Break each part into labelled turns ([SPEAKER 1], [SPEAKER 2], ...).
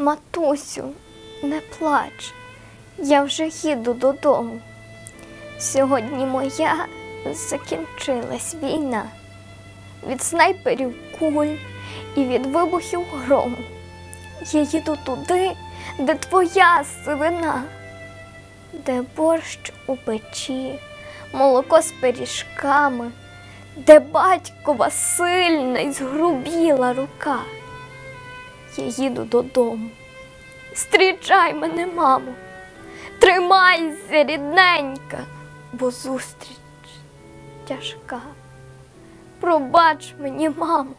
[SPEAKER 1] Матусю, не плач, я вже їду додому. Сьогодні моя закінчилась війна від снайперів куль і від вибухів грому. Я їду туди, де твоя сивина, де борщ у печі, молоко з пиріжками, де батькова сильна й згрубіла рука. Я їду додому. Зустрічай мене, мамо, тримайся, рідненька, бо зустріч тяжка. Пробач мені, мамо,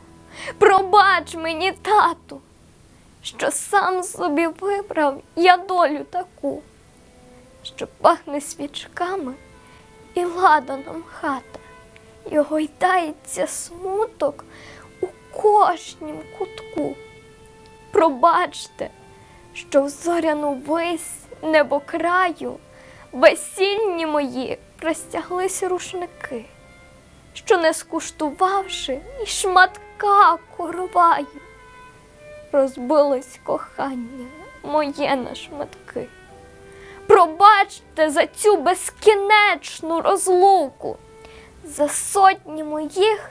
[SPEAKER 1] пробач мені, тату, що сам собі вибрав я долю таку, що пахне свічками і ладаном хата, і гойдається смуток у кожнім кутку. Пробачте, що в зоряну вись небокраю весільні мої простяглись рушники, що не скуштувавши і шматка короваю, розбилось кохання моє на шматки. Пробачте за цю безкінечну розлуку, за сотні моїх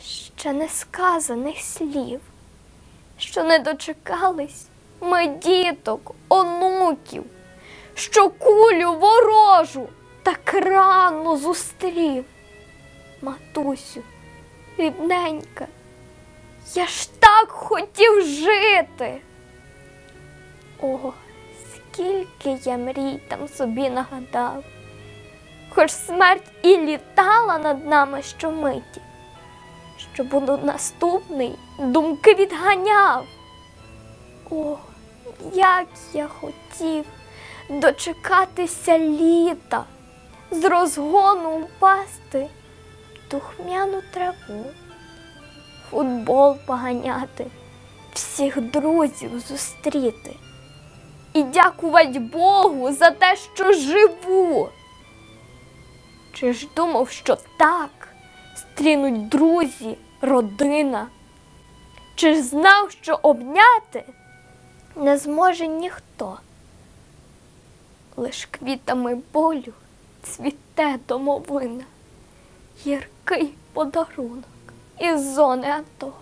[SPEAKER 1] ще не сказаних слів що не дочекались ми діток, онуків, що кулю ворожу так рано зустрів. Matусю, рідненька, я ж так хотів жити. О, скільки я мрій там собі нагадав, хоч смерть і літала над нами щомиті що буду наступний, думки відганяв. О, як я хотів дочекатися літа, з розгону упасти в духмяну траву, футбол поганяти, всіх друзів зустріти і дякувати Богу за те, що живу. Чи ж думав, що так? стрінуть друзі, родина. Чи ж знав, що обняти не зможе ніхто? Лиш квітами болю цвіте домовина, гіркий подарунок із зони АТО.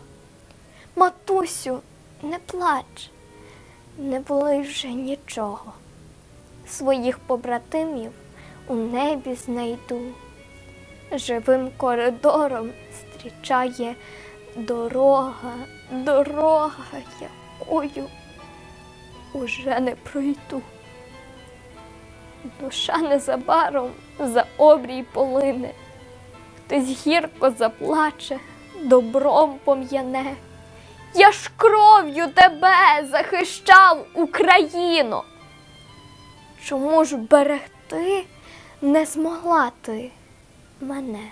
[SPEAKER 1] Матусю, не плач, не були вже нічого. Своїх побратимів у небі знайду живим коридором зустрічає дорога, дорога, якою уже не пройду. Душа незабаром за обрій полине, хтось гірко заплаче, добром пом'яне. Я ж кров'ю тебе захищав, Україно. Чому ж берегти не змогла ти? мене.